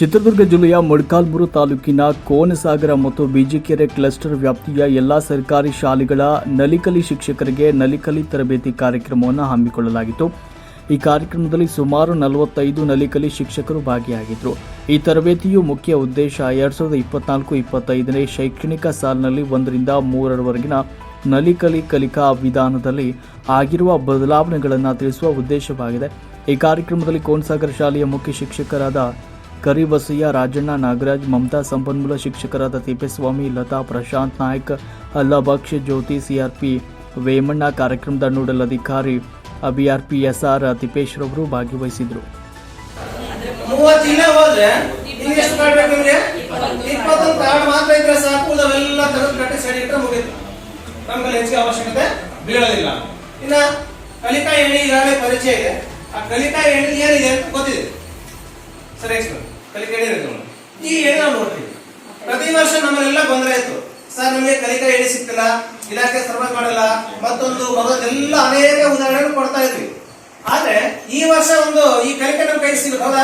ಚಿತ್ರದುರ್ಗ ಜಿಲ್ಲೆಯ ಮೊಳಕಾಲ್ಮೂರು ತಾಲೂಕಿನ ಕೋನಸಾಗರ ಮತ್ತು ಬಿಜಿಕೆರೆ ಕ್ಲಸ್ಟರ್ ವ್ಯಾಪ್ತಿಯ ಎಲ್ಲಾ ಸರ್ಕಾರಿ ಶಾಲೆಗಳ ನಲಿಕಲಿ ಶಿಕ್ಷಕರಿಗೆ ನಲಿಕಲಿ ತರಬೇತಿ ಕಾರ್ಯಕ್ರಮವನ್ನು ಹಮ್ಮಿಕೊಳ್ಳಲಾಗಿತ್ತು. ಈ ಕಾರ್ಯಕ್ರಮದಲ್ಲಿ ಸುಮಾರು ನಲವತ್ತೈದು ನಲಿಕಲಿ ಶಿಕ್ಷಕರು ಭಾಗಿಯಾಗಿದ್ದರು ಈ ತರಬೇತಿಯು ಮುಖ್ಯ ಉದ್ದೇಶ ಎರಡ್ ಸಾವಿರದ ಇಪ್ಪತ್ನಾಲ್ಕು ಇಪ್ಪತ್ತೈದನೇ ಶೈಕ್ಷಣಿಕ ಸಾಲಿನಲ್ಲಿ ಒಂದರಿಂದ ಮೂರರವರೆಗಿನ ನಲಿಕಲಿ ಕಲಿಕಾ ವಿಧಾನದಲ್ಲಿ ಆಗಿರುವ ಬದಲಾವಣೆಗಳನ್ನು ತಿಳಿಸುವ ಉದ್ದೇಶವಾಗಿದೆ. ಈ ಕಾರ್ಯಕ್ರಮದಲ್ಲಿ ಕೋನ್ಸಾಗರ ಶಾಲೆಯ ಮುಖ್ಯ ಶಿಕ್ಷಕರಾದ ಕರಿಬಸಯ್ಯ, ರಾಜಣ್ಣ ನಾಗರಾಜ್, ಮಮತಾ ಸಂಪನ್ಮೂಲ ಶಿಕ್ಷಕರಾದ ತಿಪ್ಪೇಸ್ವಾಮಿ, ಲತಾ ಪ್ರಶಾಂತ್ ನಾಯ್ಕ್ ಅಲ್ಲಭಕ್ಷ ಜ್ಯೋತಿ, ಸಿಆರ್ಪಿ ವೇಮಣ್ಣ ಕಾರ್ಯಕ್ರಮದ ನೋಡಲ್ ಅಧಿಕಾರಿ ಬಿಆರ್ಪಿ ಎಸ್ಆರ್ ತಿಪ್ಪೇಶ್ ರವರು ಭಾಗವಹಿಸಿದರು ಇನ್ನ ಕಲಿಕಾ ಎಣ್ಣೆ ಈಗಾಗಲೇ ಪರಿಚಯ ಇದೆ. ಆ ಕಲಿಕಾ ಎಣ್ಣೆ ಏನಿದೆ ಅಂತ ಗೊತ್ತಿದೆ. ಸರಿ ಎಕ್ಸ್ಪ್ಲೇನ್ ಕಲಿಕಾ ಎಣ್ಣೆ ಇರುತ್ತೆ ನೋಡಿ. ಈ ಏನೋ ನೋಡ್ರಿ. ಪ್ರತಿ ವರ್ಷ ನಮ್ಮಲ್ಲೆಲ್ಲ ಬಂದ್ರೆ ಇತ್ತು ಸರ್, ನಮಗೆ ಕಲಿಕಾ ಹೇಳಿ ಸಿಕ್ತಿಲ್ಲ ಇಲಾಖೆ ಸರ್ವ ಮಾಡಲ್ಲ. ಮತ್ತೊಂದು ಮೊದಲೆಲ್ಲ ಅನೇಕ ಉದಾಹರಣೆಗಳು ಕೊಡ್ತಾ ಇದ್ವಿ. ಆದ್ರೆ ಈ ವರ್ಷ ಒಂದು ಈ ಕಲಿಕೆ ನಮ್ಮ ಕೈ ಸಿಗುತ್ತೆ ಹೌದಾ